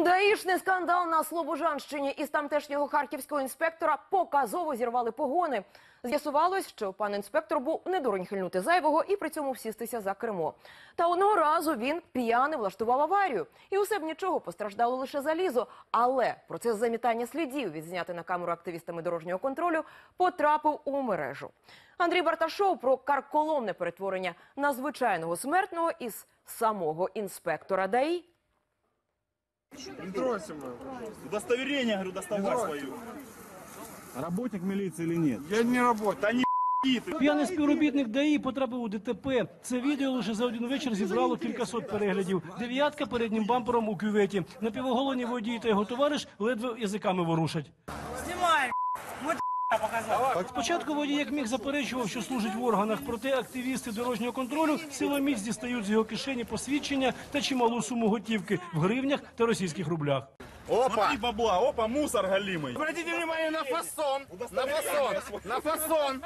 Даїшний скандал на Слобожанщині із тамтешнього харківського інспектора показово зірвали погони. З'ясувалось, що пан інспектор був не дурень хильнути зайвого і при цьому всістися за кермо. Та одного разу він п'яний влаштував аварію. І усе б нічого постраждало лише залізо. Але процес замітання слідів, відзнятий на камеру активістами дорожнього контролю, потрапив у мережу. Андрій Барташов про карколомне перетворення на звичайного смертного із самого інспектора ДАІ. Не тройся, мы. Удостоверение, говорю, доставай свою. Работник милиции или нет? Я не работаю. Да не. П'яний співробітник ДАІ потрапив у ДТП. Це відео лише за один вечір зібрало кількасот переглядів. Дев'ятка переднім бампером у кюветі. Напівоголені водій та його товариш ледве язиками ворушать. Спочатку водій як міг заперечував, що служить в органах, проте активісти дорожнього контролю силоміць дістають з його кишені посвідчення та чималу суму готівки в гривнях та російських рублях. Смотри, бабла, опа, мусор галимый. Обратите внимание на фасон. На фасон. На фасон.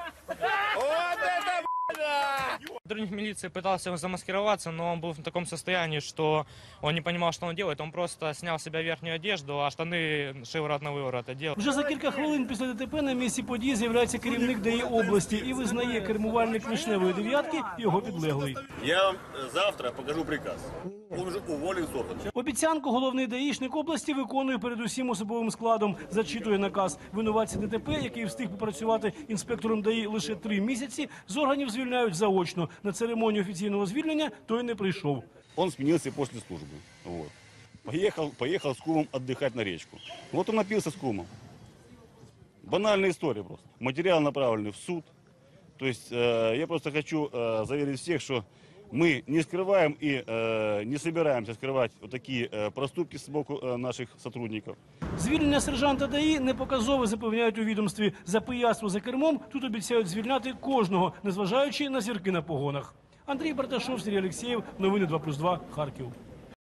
Вот это, Сотрудник милиции пытался замаскироваться, но он был в таком состоянии, что он не понимал, что он делает. Он просто снял с себя верхнюю одежду, а штаны шиворот на выворот одел. Вже за кілька хвилин після ДТП на місці події з'являється керівник ДАІ області і визнає кермувальник вишневої дев'ятки його підлеглий. Я вам э, завтра покажу приказ. Он уже уволен с органа. Обіцянку головний даїшник області виконує перед усім особовим складом. Зачитує наказ. Винуватці ДТП, який встиг попрацювати інспектором ДАІ лише три місяці, з органів звільняють заочно. На церемонію офіційного звільнення той не прийшов. Он сменился после службы. Вот. Поехал, поехал с кумом отдыхать на речку. Вот он напился с кумом. Банальная история просто. Материал направленный в суд. То есть э, я просто хочу э, заверить всех, что мы не скрываем и э, не собираемся скрывать вот такие э, проступки с боку э, наших сотрудников. Звільнення сержанта ДАІ не показове, запевняють у відомстві. За пияцтво за кермом тут обіцяють звільняти кожного, незважаючи на зірки на погонах. Андрій Барташов, Сергій Алексєєв. Новини 2+,2. Харків.